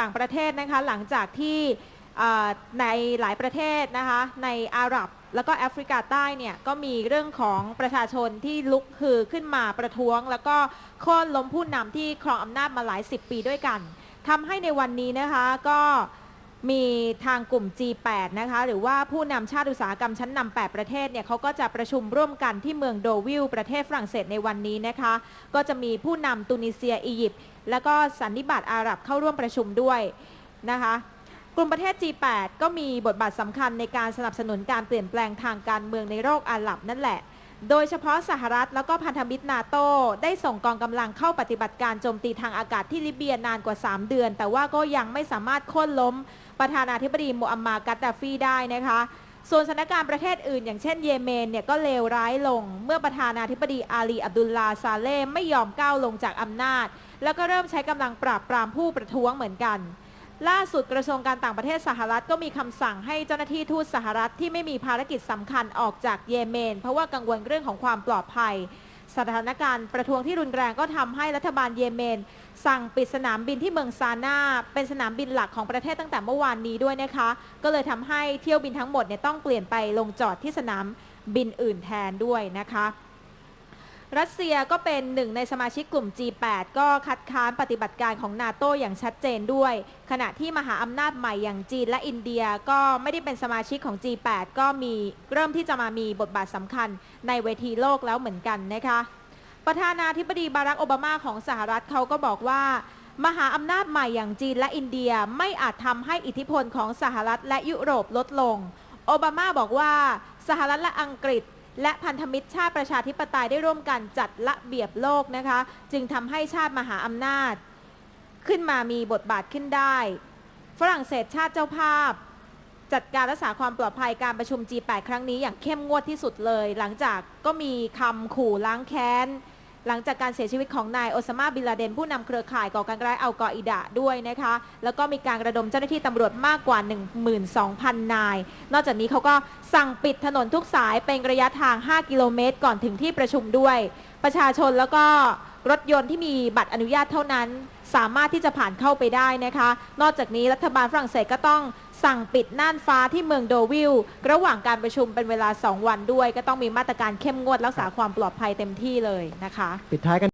ต่างประเทศนะคะหลังจากที่ในหลายประเทศนะคะในอาหรับแล้วก็แอฟริกาใต้เนี่ยก็มีเรื่องของประชาชนที่ลุกฮือขึ้นมาประท้วง แล้วก็โค่นล้มผู้นำที่ครองอำนาจมาหลายสิบปีด้วยกันทำให้ในวันนี้นะคะก็ มีทางกลุ่ม G8 นะคะหรือว่าผู้นำชาติอุตสาหกรรมชั้นนำ8ประเทศเนี่ยเขาก็จะประชุมร่วมกันที่เมืองโดวิลประเทศฝรั่งเศสในวันนี้นะคะ ก็จะมีผู้นำตุนิเซียอียิปต์แล้วก็สันนิบาตอาหรับเข้าร่วมประชุมด้วยนะคะกลุ่มประเทศ G8 ก็มีบทบาทสำคัญในการสนับสนุนการเปลี่ยนแปลงทางการเมืองในโลกอาหรับนั่นแหละ โดยเฉพาะสหรัฐแล้วก็พันธมิตรนาโตได้ส่งกองกำลังเข้าปฏิบัติการโจมตีทางอากาศที่ลิเบียนานกว่า 3 เดือน แต่ว่าก็ยังไม่สามารถโค่นล้ม ประธานาธิบดีมูอัมมาร์กัดดาฟีได้นะคะ ส่วนสถานการณ์ประเทศอื่น อย่างเช่นเยเมนเนี่ยก็เลวร้ายลง เมื่อประธานาธิบดีอาลีอับดุลลาซาเลห์ไม่ยอมก้าวลงจากอำนาจ แล้วก็เริ่มใช้กำลังปราบปรามผู้ประท้วงเหมือนกัน ล่าสุดกระทรวงการต่างประเทศสหรัฐก็มีคำสั่งให้เจ้าหน้าที่ทูตสหรัฐที่ไม่มีภารกิจสำคัญออกจากเยเมน เพราะว่ากังวลเรื่องของความปลอดภัย สถานการณ์ประท้วงที่รุนแรงก็ทำให้รัฐบาลเยเมน สั่งปิดสนามบินที่เมืองซานาเป็นสนามบินหลักของประเทศตั้งแต่เมื่อวานนี้ด้วยนะคะ ก็เลยทำให้เที่ยวบินทั้งหมดเนี่ยต้องเปลี่ยนไปลงจอดที่สนามบินอื่นแทนด้วยนะคะ รัสเซียก็เป็นหนึ่งในสมาชิกกลุ่ม G8 ก็คัดค้านปฏิบัติการของนาโตอย่างชัดเจนด้วย ขณะที่มหาอำนาจใหม่อย่างจีนและอินเดียก็ไม่ได้เป็นสมาชิกของ G8 ก็มีเริ่มที่จะมามีบทบาทสำคัญในเวทีโลกแล้วเหมือนกันนะคะ ประธานาธิบดีบารักโอบามาของสหรัฐเขาก็บอกว่ามหาอำนาจใหม่อย่างจีนและอินเดียไม่อาจทำให้อิทธิพลของสหรัฐและยุโรปลดลง โอบามาบอกว่าสหรัฐและอังกฤษ และพันธมิตรชาติประชาธิปไตยได้ร่วมกันจัดระเบียบโลกนะคะ จึงทำให้ชาติมหาอำนาจ ขึ้นมามีบทบาทขึ้นได้ ฝรั่งเศสชาติเจ้าภาพ จัดการรักษาความปลอดภัยการประชุม G8 ครั้งนี้อย่างเข้มงวดที่สุดเลย หลังจากก็มีคำขู่ล้างแค้น หลังจากการเสียชีวิตของนายโอซามาบินลาเดนผู้นำเครือข่ายก่อการร้ายอัลกออิดะด้วยนะคะ แล้วก็มีการระดมเจ้าหน้าที่ตำรวจมากกว่า 12,000 นาย นอกจากนี้เขาก็สั่งปิดถนนทุกสายเป็นระยะทาง 5 กิโลเมตร ก่อนถึงที่ประชุมด้วย ประชาชนแล้วก็รถยนต์ที่มีบัตรอนุญาตเท่านั้น สามารถที่จะผ่านเข้าไปได้นะคะ นอกจากนี้รัฐบาลฝรั่งเศสก็ต้องสั่งปิดน่านฟ้าที่เมืองโดวิลระหว่างการประชุมเป็นเวลา 2 วันด้วย ก็ต้องมีมาตรการเข้มงวดรักษาความปลอดภัยเต็มที่เลยนะคะ ปิดท้ายกัน